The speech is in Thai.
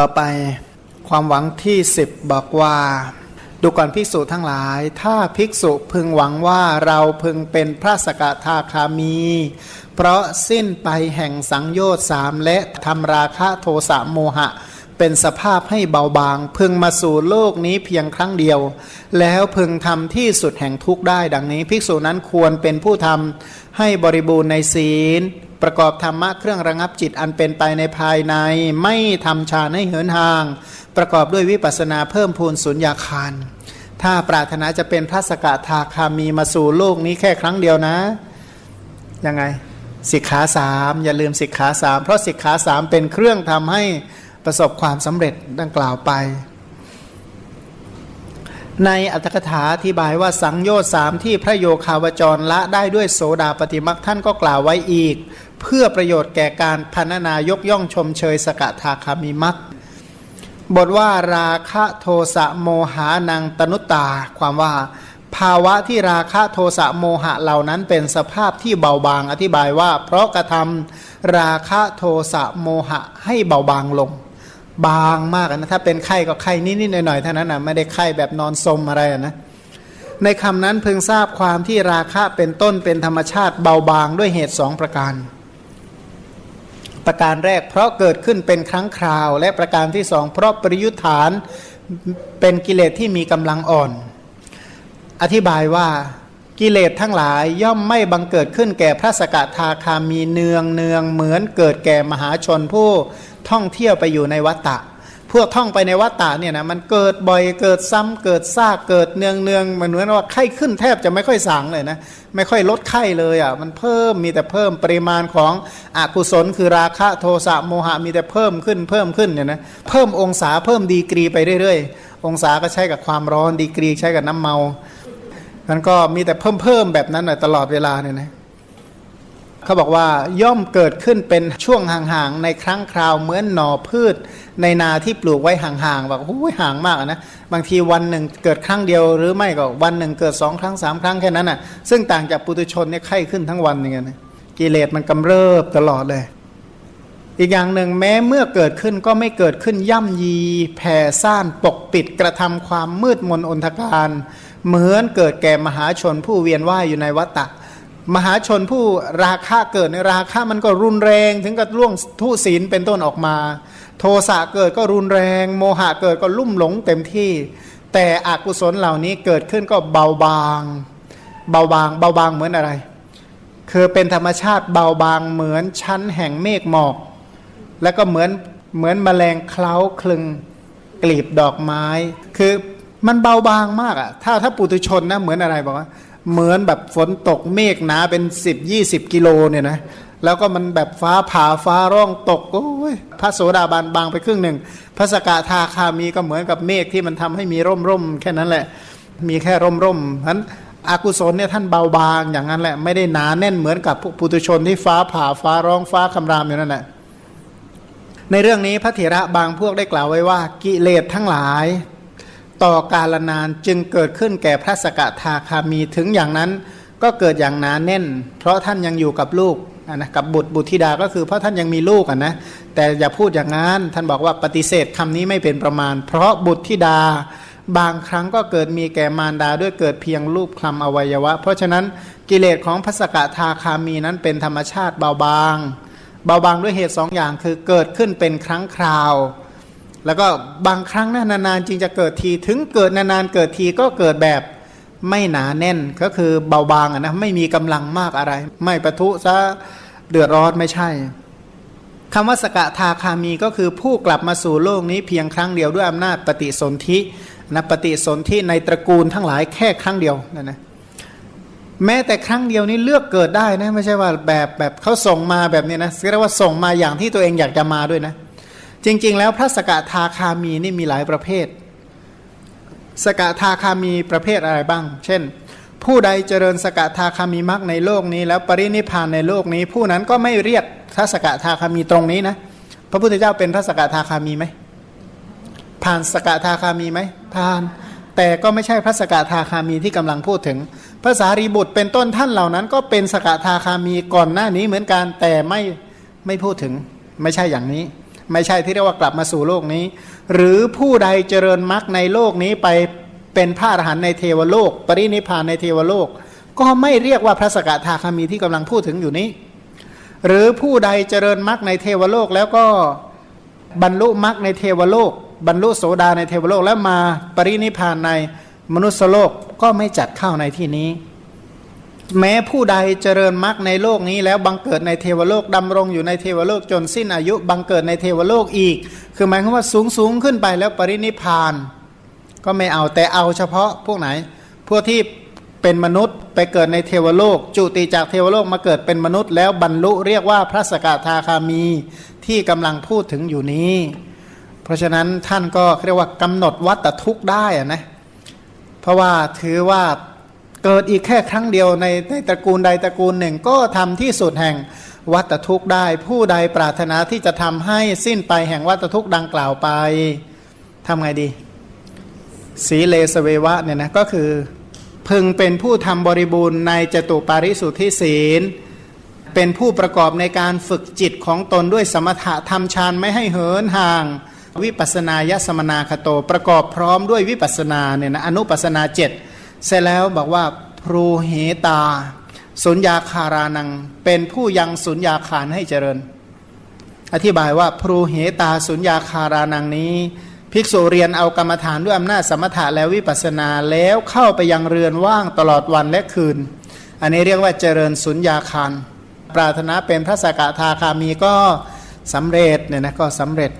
ต่อไป ความหวังที่สิบบอกว่า ดูก่อนภิกษุทั้งหลาย ถ้าภิกษุพึงหวังว่าเราพึงเป็นพระสกทาคามี เพราะสิ้นไปแห่งสังโยชน์สามและทำราคะโทสะโมหะเป็นสภาพให้เบาบาง พึงมาสู่โลกนี้เพียงครั้งเดียว แล้วพึงทำที่สุดแห่งทุกข์ได้ดังนี้ ภิกษุนั้นควรเป็นผู้ทำให้บริบูรณ์ในศีล ประกอบธรรมะเครื่องระงับจิตอันเป็นไปในภายใน ไม่ทำฌานให้เหินห่าง ประกอบด้วยวิปัสนาเพิ่มพูนสุญญาคาร ถ้าปรารถนาจะเป็นพระสกทาคามีมาสู่โลกนี้แค่ครั้งเดียวนะ ยังไงสิกขาสามอย่าลืมสิกขาสามเพราะสิกขาสามเป็นเครื่องทำให้ประสบความสำเร็จดังกล่าวไป ในอัตถกถาอธิบายว่าสังโยชน์สามที่พระโยคาวจรละได้ด้วยโสดาปฏิมักท่านก็กล่าวไว้อีก เพื่อประโยชน์แก่การพันนายกย่องชมเชยสกทาคามิมักบทว่าราคะโทสะโมหานังตนุตา ความว่า ภาวะที่ราคะโทสะโมหะเหล่านั้นเป็นสภาพที่เบาบางอธิบายว่า เพราะกระทำราคะโทสะโมหะให้เบาบางลง บางมากนะถ้าเป็นไข้ก็ไข้นิดๆหน่อยๆเท่านั้นนะไม่ได้ไข้แบบนอนสมอะไรนะในคำนั้นเพึงทราบความที่ราคะเป็นต้นเป็นธรรมชาติเบาบางด้วยเหตุสองประการ ประการแรกเพราะเกิดขึ้นเป็นครั้งคราว และประการที่สองเพราะปริยุทธานเป็นกิเลสที่มีกำลังอ่อน อธิบายว่ากิเลสทั้งหลายย่อมไม่บังเกิดขึ้นแก่พระสกทาคามีเนืองเนืองเหมือนเกิดแก่มหาชนผู้ท่องเที่ยวไปอยู่ในวัฏฏะ พวกท่องไปในวัฏฏะเนี่ยนะมันเกิดบ่อยเกิดซ้ำเกิดซากเกิดเนืองเนืองมันเหมือนว่าไข้ขึ้นแทบจะไม่ค่อยสางเลยนะไม่ค่อยลดไข้เลยอะมันเพิ่มมีแต่เพิ่มปริมาณของอกุศลคือราคะโทสะโมหะมีแต่เพิ่มขึ้นเพิ่มขึ้นเนี่ยนะเพิ่มองศาเพิ่มดีกรีไปเรื่อยๆ องศาก็ใช้กับความร้อนดีกรีใช้กับน้ำเมามันก็มีแต่เพิ่มเพิ่มแบบนั้นตลอดเวลาเนี่ยนะ เขาบอกว่าย่อมเกิดขึ้นเป็นช่วงห่างๆในครั้งคราวเหมือนหน่อพืช ในนาที่ปลูกไว้ห่างๆแบบโอ้ยห่างมากนะบางทีวันหนึ่งเกิดครั้งเดียว หรือไม่ก็วันหนึ่งเกิดสองครั้งสามครั้งแค่นั้นอะซึ่งต่างจากปุถุชนเนี่ยไข้ขึ้นทั้งวันอย่างเงี้ยนกิเลสมันกำเริบตลอดเลย อีกอย่างหนึ่งแม้เมื่อเกิดขึ้นก็ไม่เกิดขึ้นย่ำยีแผ่ซ่านปกปิดกระทำความมืดมนอนทการ เหมือนเกิดแก่มหาชนผู้เวียนว่ายอยู่ในวัฏฏะ มหาชนผู้ราคะเกิดในราคะมันก็รุนแรง ถึงกับล่วงทุศีลเป็นต้นออกมา โทสะเกิดก็รุนแรง โมหะเกิดก็ลุ่มหลงเต็มที่ แต่อกุศลเหล่านี้เกิดขึ้นก็เบาบาง เบาบาง เบาบางเหมือนอะไร คือเป็นธรรมชาติเบาบางเหมือนชั้นแห่งเมฆหมอก แล้วก็เหมือนเหมือนแมลงเคล้าคลึงกลีบดอกไม้ คือมันเบาบางมากอะถ้าถ้าปุถุชนนะเหมือนอะไรบอกว่า เหมือนแบบฝนตกเมฆหนาเป็นสิบยี่สิบกิโลเนี่ยนะแล้วก็มันแบบฟ้าผ่าฟ้าร้องตกโอ้ยพระโสดาบันบางไปครึ่งหนึ่งพระสกทาคามีก็เหมือนกับเมฆที่มันทำให้มีร่มร่มแค่นั้นแหละ มีแค่ร่มร่มเพราะนั้นอากุศลเนี่ยท่านเบาบางอย่างนั้นแหละไม่ได้หนาแน่นเหมือนกับปุถุชนที่ฟ้าผ่าฟ้าร้องฟ้าคำรามอยู่นั้นแหละในเรื่องนี้พระเถระบางพวกได้กล่าวไว้ว่ากิเลสทั้งหลาย ต่อกาลนานจึงเกิดขึ้นแก่พระสกทาคามีถึงอย่างนั้นก็เกิดอย่างหนาแน่น เพราะท่านยังอยู่กับลูกนะกับบุตรบุตรธิดาก็คือเพราะท่านยังมีลูกอะนะแต่อย่าพูดอย่างนั้นท่านบอกว่าปฏิเสธคำนี้ไม่เป็นประมาณ เพราะบุตรธิดาบางครั้งก็เกิดมีแก่มารดาด้วยเกิดเพียงรูปคลำอวัยวะ เพราะฉะนั้นกิเลสของพระสกทาคามีนั้นเป็นธรรมชาติเบาบาง เบาบางด้วยเหตุสองอย่างคือเกิดขึ้นเป็นครั้งคราว แล้วก็บางครั้งนะนานๆจริงจะเกิดที ถึงเกิดนานๆเกิดทีก็เกิดแบบไม่หนาแน่นก็คือเบาบางนะไม่มีกำลังมากอะไร ไม่ประทุซะเดือดร้อนไม่ใช่คำว่าสกทาคามีก็คือผู้กลับมาสู่โลกนี้เพียงครั้งเดียวด้วยอำนาจปฏิสนธินะปฏิสนธิในตระกูลทั้งหลายแค่ครั้งเดียวนะนะแม้แต่ครั้งเดียวนี้เลือกเกิดได้นะไม่ใช่ว่าแบบแบบเขาส่งมาแบบนี้นะเรียกว่าส่งมาอย่างที่ตัวเองอยากจะมาด้วยนะ จริง ๆ แล้วพระสกทาคามีนี่มีหลายประเภท สกทาคามีประเภทอะไรบ้าง เช่น ผู้ใดเจริญสกทาคามีมรรคในโลกนี้ แล้วปรินิพานในโลกนี้ ผู้นั้นก็ไม่เรียกพระสกทาคามีตรงนี้นะ พระพุทธเจ้าเป็นพระสกทาคามีไหมผ่านสกทาคามีไหมผ่าน แต่ก็ไม่ใช่พระสกทาคามีที่กำลังพูดถึงภาษารีบุตรเป็นต้นท่านเหล่านั้น ก็เป็นสกทาคามีก่อนหน้านี้เหมือนกันแต่ไม่ไม่พูดถึงไม่ใช่อย่างนี้ ไม่ใช่ที่เรียกว่ากลับมาสู่โลกนี้ หรือผู้ใดเจริญมรรคในโลกนี้ไปเป็นพระอรหันต์ในเทวโลก ปรินิพานในเทวโลก ก็ไม่เรียกว่าพระสกทาคามีที่กำลังพูดถึงอยู่นี้ หรือผู้ใดเจริญมรรคในเทวโลกแล้วก็บรรลุมรรคในเทวโลก บรรลุโสดาในเทวโลกแล้วมาปรินิพพานในมนุษยโลกก็ไม่จัดเข้าในที่นี้ แม้ผู้ใดเจริญมรรคในโลกนี้แล้วบังเกิดในเทวโลกดำรงอยู่ในเทวโลกจนสิ้นอายุบังเกิดในเทวโลกอีก คือหมายความว่าสูงสูงขึ้นไปแล้วปรินิพาน ก็ไม่เอาแต่เอาเฉพาะพวกไหน พวกที่เป็นมนุษย์ไปเกิดในเทวโลก จุติจากเทวโลกมาเกิดเป็นมนุษย์แล้วบรรลุเรียกว่าพระสกทาคามีที่กำลังพูดถึงอยู่นี้ เพราะฉะนั้นท่านก็เรียกว่ากำหนดวัตทุกข์ได้นะเพราะว่าถือว่า เกิดอีกแค่ครั้งเดียวในในตระกูลใดตระกูลหนึ่ง ก็ทำที่สุดแห่งวัตทุกข์ได้ ผู้ใดปรารถนาที่จะทำให้สิ้นไปแห่งวัตทุกข์ดังกล่าวไปทำไงดี สีเลสเววะเนี่ยนะก็คือ พึงเป็นผู้ทำบริบูรณ์ในจตุปาริสุทธิศีล เป็นผู้ประกอบในการฝึกจิตของตนด้วยสมถะทำฌานไม่ให้เหินห่างวิปัสสนายสมนาคโตประกอบพร้อมด้วยวิปัสสนาเนี่ยนะอนุปัสสนาเจ็ด เสร็จแล้วบอกว่าพรูเหตา สุญญาคารานัง เป็นผู้ยังสุญญาคารให้เจริญ อธิบายว่าพรูเหตาสุญญาคารานังนี้ภิกษุเรียนเอากรรมฐานด้วยอำนาจสมถะและวิปัสสนาแล้วเข้าไปยังเรือนว่างตลอดวันและคืน อันนี้เรียกว่าเจริญสุญญาคาร ปรารถนาเป็นพระสกทาคามีก็สำเร็จเนี่ยนะก็สำเร็จ